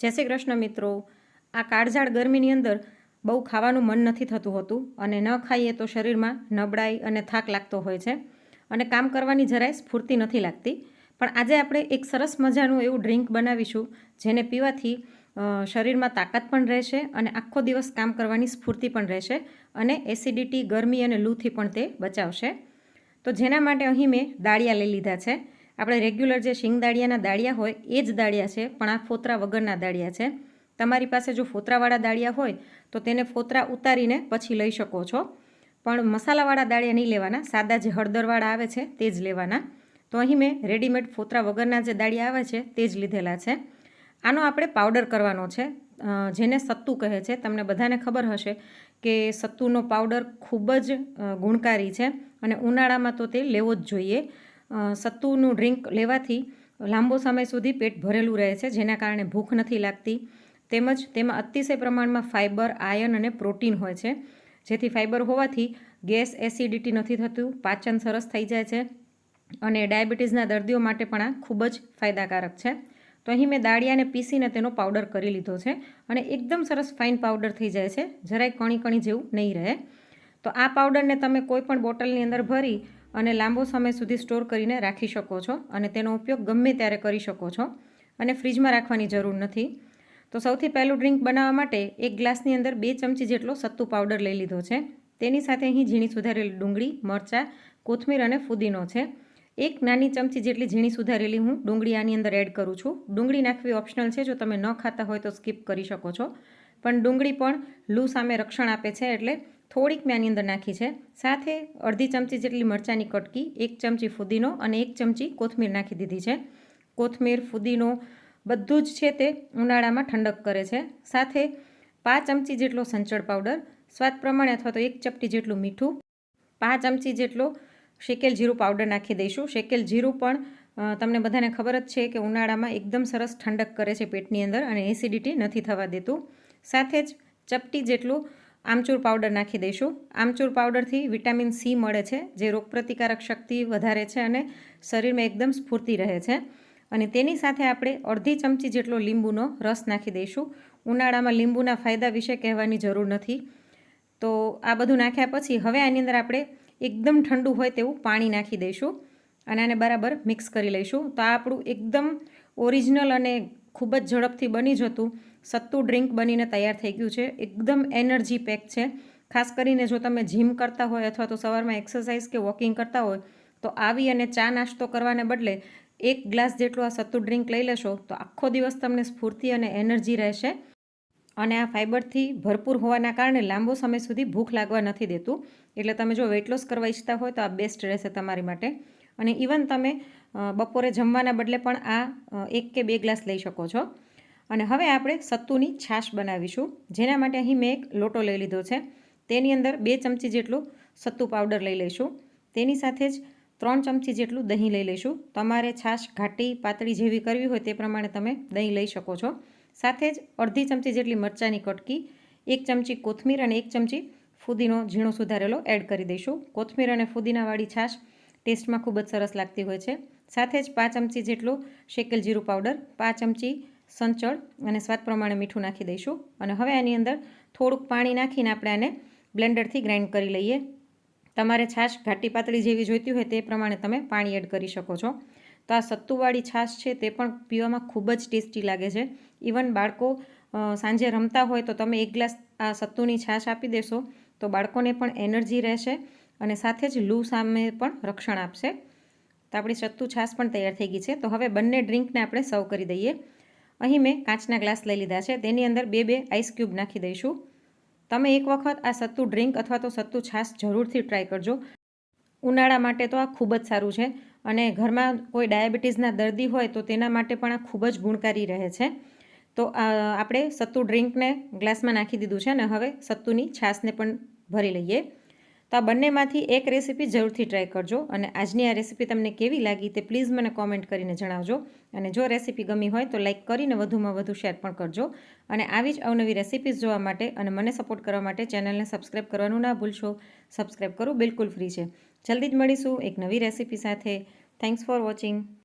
જય શ્રી કૃષ્ણ મિત્રો. આ કાળઝાળ ગરમીની અંદર બહુ ખાવાનું મન નથી થતું હોતું અને ન ખાઈએ તો શરીરમાં નબળાઈ અને થાક લાગતો હોય છે અને કામ કરવાની જરાય સ્ફૂર્તિ નથી લાગતી. પણ આજે આપણે એક સરસ મજાનું એવું ડ્રિંક બનાવીશું જેને પીવાથી શરીરમાં તાકાત પણ રહેશે અને આખો દિવસ કામ કરવાની સ્ફૂર્તિ પણ રહેશે અને એસિડિટી, ગરમી અને લૂથી પણ તે બચાવશે. તો જેના માટે અહીં મેં દાળિયા લઈ લીધા છે. આપણે રેગ્યુલર જે શિંગદાળિયાના દાળિયા હોય એ જ દાળિયા છે, પણ આ ફોતરા વગરના દાળિયા છે. તમારી પાસે જો ફોતરાવાળા દાળિયા હોય, તો તેને ફોતરા ઉતારીને પછી લઈ શકો છો. પણ મસાલાવાળા દાળિયા નહીં લેવાના, સાદા જે હળદરવાળા આવે છે તે જ લેવાના. તો અહીં મેં રેડીમેડ ફોતરા વગરના જે દાળિયા આવે છે તે જ લીધેલા છે. આનો આપણે પાવડર કરવાનો છે. જેને સત્તુ કહે છે. તમને બધાને ખબર હશે કે સત્તુનો પાવડર ખૂબ જ ગુણકારી છે અને ઉનાળામાં તો તે લેવો જ જોઈએ. સત્તુનું ડ્રિંક લેવાથી લાંબો સમય સુધી પેટ ભરેલું રહે છે, જેના કારણે ભૂખ નથી લાગતી. તેમજ તેમાં અતિશય પ્રમાણમાં ફાઇબર આયન અને પ્રોટીન હોય છે. જેથી ફાઇબર હોવાથી ગેસ એસિડિટી નથી થતું, પાચન સરસ થઈ જાય છે અને ડાયાબિટીસના દર્દીઓ માટે પણ આ ખૂબ જ ફાયદાકારક છે. તો અહીં મેં દાળિયાને પીસીને તેનો પાવડર કરી લીધો છે અને એકદમ સરસ ફાઇન પાવડર થઈ જાય છે, જરાય કણી કણી જેવું નહીં રહે. તો આ પાવડરને તમે કોઈ પણ બોટલની અંદર ભરી અને લાંબો સમય સુધી સ્ટોર કરીને રાખી શકો છો અને તેનો ઉપયોગ ગમે ત્યારે કરી શકો છો અને ફ્રીજમાં રાખવાની જરૂર નથી. તો સૌથી પહેલું ડ્રિંક બનાવવા માટે એક ગ્લાસની અંદર બે ચમચી જેટલો સત્તુ પાવડર લઈ લીધો છે. તેની સાથે અહીં ઝીણી સુધારેલી ડુંગળી, મરચાં, કોથમીર અને ફુદીનો છે. એક નાની ચમચી જેટલી ઝીણી સુધારેલી હું ડુંગળી આની અંદર એડ કરું છું. ડુંગળી નાખવી ઓપ્શનલ છે, જો તમે ન ખાતા હોય તો સ્કીપ કરી શકો છો. પણ ડુંગળી પણ લૂ સામે રક્ષણ આપે છે એટલે થોડીક મેં આની અંદર નાખી છે. સાથે અડધી ચમચી જેટલી મરચાંની કટકી, એક ચમચી ફુદીનો અને એક ચમચી કોથમીર નાખી દીધી છે. કોથમીર, ફુદીનો બધું જ છે તે ઉનાળામાં ઠંડક કરે છે. સાથે પાંચ ચમચી જેટલો સંચળ પાવડર, સ્વાદ પ્રમાણે અથવા તો એક ચપટી જેટલું મીઠું, પાંચ ચમચી જેટલો શેકેલ જીરું પાવડર નાખી દઈશું. શેકેલ જીરું પણ તમને બધાને ખબર જ છે કે ઉનાળામાં એકદમ સરસ ઠંડક કરે છે પેટની અંદર અને એસિડિટી નથી થવા દેતું. સાથે જ ચપટી જેટલું આમચૂર પાવડર નાખી દઈશું. આમચૂર પાવડરથી વિટામિન સી મળે છે, જે રોગપ્રતિકારક શક્તિ વધારે છે અને શરીરમાં એકદમ સ્ફૂર્તિ રહે છે. અને તેની સાથે આપણે અડધી ચમચી જેટલો લીંબુનો રસ નાખી દઈશું. ઉનાળામાં લીંબુના ફાયદા વિશે કહેવાની જરૂર નથી. તો આ બધું નાખ્યા પછી હવે આની અંદર આપણે એકદમ ઠંડુ હોય તેવું પાણી નાખી દઈશું અને આને બરાબર મિક્સ કરી લઈશું. તો આ આપણું એકદમ ઓરિજિનલ અને ખૂબ જ ઝડપથી બની જતું સત્તુ ડ્રિંક બનીને તૈયાર થઈ ગયું છે. એકદમ એનર્જી પેક છે. ખાસ કરીને જો તમે જીમ કરતા હોય અથવા તો સવારમાં એક્સરસાઇઝ કે વોકિંગ કરતા હોય, તો આવી અને ચા નાસ્તો કરવાને બદલે એક ગ્લાસ જેટલું આ સત્તુ ડ્રિંક લઈ લેશો, તો આખો દિવસ તમને સ્ફૂર્તિ અને એનર્જી રહેશે. અને આ ફાઇબરથી ભરપૂર હોવાના કારણે લાંબો સમય સુધી ભૂખ લાગવા નથી દેતું. એટલે તમે જો વેઇટ લોસ કરવા ઈચ્છતા હોય, તો આ બેસ્ટ રહેશે તમારી માટે. અને ઇવન તમે બપોરે જમવાના બદલે પણ આ એક કે બે ગ્લાસ લઈ શકો છો. અને હવે આપણે સત્તુની છાશ બનાવીશું. જેના માટે અહીં મેં એક લોટો લઈ લીધો છે. તેની અંદર બે ચમચી જેટલું સત્તુ પાવડર લઈ લઈશું. તેની સાથે જ ત્રણ ચમચી જેટલું દહીં લઈ લઈશું. તમારે છાશ ઘાટી પાતળી જેવી કરવી હોય તે પ્રમાણે તમે દહીં લઈ શકો છો. સાથે જ અડધી ચમચી જેટલી મરચાંની કટકી, એક ચમચી કોથમીર અને એક ચમચી ફુદીનો ઝીણો સુધારેલો એડ કરી દઈશું. કોથમીર અને ફુદીનાવાળી છાશ ટેસ્ટમાં ખૂબ જ સરસ લાગતી હોય છે. સાથે જ પાંચ ચમચી જેટલું શેકેલ જીરું પાવડર, પાંચ ચમચી સંચળ અને સ્વાદ પ્રમાણે મીઠું નાખી દઈશું. અને હવે આની અંદર થોડુંક પાણી નાખીને આપણે આને બ્લેન્ડરથી ગ્રાઇન્ડ કરી લઈએ. તમારે છાશ ઘાટી પાતળી જેવી જોઈતી હોય તે પ્રમાણે તમે પાણી એડ કરી શકો છો. તો આ સત્તુવાળી છાશ છે તે પણ પીવામાં ખૂબ જ ટેસ્ટી લાગે છે. ઇવન બાળકો સાંજે રમતા હોય તો તમે એક ગ્લાસ આ સત્તુની છાશ આપી દેશો તો બાળકોને પણ એનર્જી રહેશે અને સાથે જ લૂ સામે પણ રક્ષણ આપશે. તો આપણી સત્તુ છાશ પણ તૈયાર થઈ ગઈ છે. તો હવે બંને ડ્રિંકને આપણે સર્વ કરી દઈએ. અહીં મેં કાચના ગ્લાસ લઈ લીધા છે. તેની અંદર બે બે આઈસ ક્યુબ નાખી દઈશું. તમે એક વખત આ સત્તુ ડ્રિંક અથવા તો સત્તુ છાશ જરૂરથી ટ્રાય કરજો. ઉનાળા માટે તો આ ખૂબ જ સારું છે અને ઘરમાં કોઈ ડાયાબિટીસના દર્દી હોય તો તેના માટે પણ આ ખૂબ જ ગુણકારી રહે છે. તો આપણે સત્તુ ડ્રિંકને ગ્લાસમાં નાખી દીધું છે અને હવે સત્તુની છાશને પણ ભરી લઈએ. તો આ બંનેમાંથી એક રેસીપી જરૂરથી ટ્રાય કરજો અને આજની આ રેસીપી તમને કેવી લાગી તે પ્લીઝ મને કોમેન્ટ કરીને જણાવજો. અને જો રેસીપી ગમી હોય તો લાઇક કરીને વધુમાં વધુ શેર પણ કરજો. અને આવી જ અવનવી રેસીપીઝ જોવા માટે અને મને સપોર્ટ કરવા માટે ચેનલને સબસ્ક્રાઈબ કરવાનું ના ભૂલશો. સબસ્ક્રાઈબ કરવું બિલકુલ ફ્રી છે. જલ્દી જ મળીશું એક નવી રેસીપી સાથે. Thanks for watching